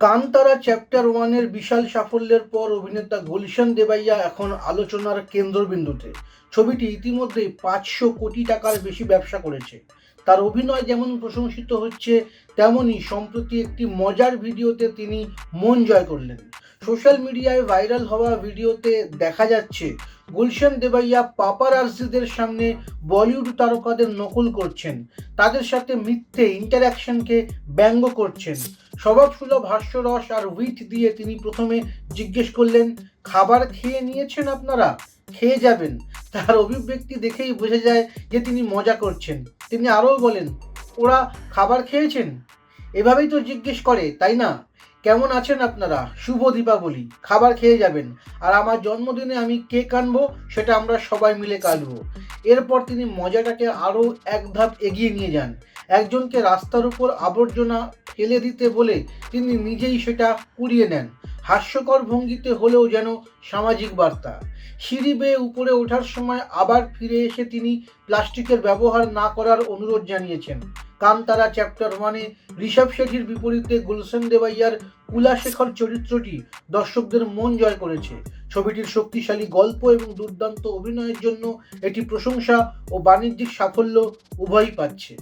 Kantara chapter ওয়ানের বিশাল সাফল্যের পর অভিনেতা গুলশান দেবাইয়া এখন আলোচনার কেন্দ্রবিন্দুতে। ছবিটি ইতিমধ্যে পাঁচশো কোটি টাকার বেশি ব্যবসা করেছে। তার অভিনয় যেমন প্রশংসিত হচ্ছে তেমনই সম্প্রতি একটি মজার ভিডিওতে তিনি মন জয় করলেন। সোশ্যাল মিডিয়ায় ভাইরাল হওয়া ভিডিওতে দেখা যাচ্ছে, গুলশান দেবাইয়া পাপারার্সিদের সামনে বলিউড তারকাদের নকল করছেন। তাদের সাথে মিথ্যে ইন্টারাকশনকে ব্যঙ্গ করছেন। স্বভাবসুলভ হাস্যরস আর উইট দিয়ে তিনি প্রথমে জিজ্ঞেস করলেন, খাবার খেয়ে নিয়েছেন আপনারা? খেয়ে যাবেন? তার অভিব্যক্তি দেখেই বোঝা যায় যে তিনি মজা করছেন। তিনি আরও বলেন, ওরা খাবার খেয়েছেন? এভাবেই তো জিজ্ঞেস করে, তাই না? কেমন আছেন আপনারা? শুভ দীপাবলি। খাবার খেয়ে যাবেন। আর আমার জন্মদিনে আমি কেক আনব, সেটা আমরা সবাই মিলে কাটবো। এরপর তিনি মজাটাকে আরও এক ধাপ এগিয়ে নিয়ে যান। একজনকে রাস্তার উপর আবর্জনা ফেলে দিতে বলে তিনি নিজেই সেটা কুড়িয়ে নেন। হাস্যকর ভঙ্গিতে হলেও যেন সামাজিক বার্তা। সিঁড়ি বেয়ে উপরে ওঠার সময় আবার ফিরে এসে তিনি প্লাস্টিকের ব্যবহার না করার অনুরোধ জানিয়েছেন। কান্তারা চ্যাপ্টার ওয়ানে ঋষভ শেঠির বিপরীতে গুলশন দেবাইয়ার কুলাশেখর চরিত্রটি দর্শকদের মন জয় করেছে। ছবিটির শক্তিশালী গল্প এবং দুর্দান্ত অভিনয়ের জন্য এটি প্রশংসা ও বাণিজ্যিক সাফল্য উভয়ই পাচ্ছে।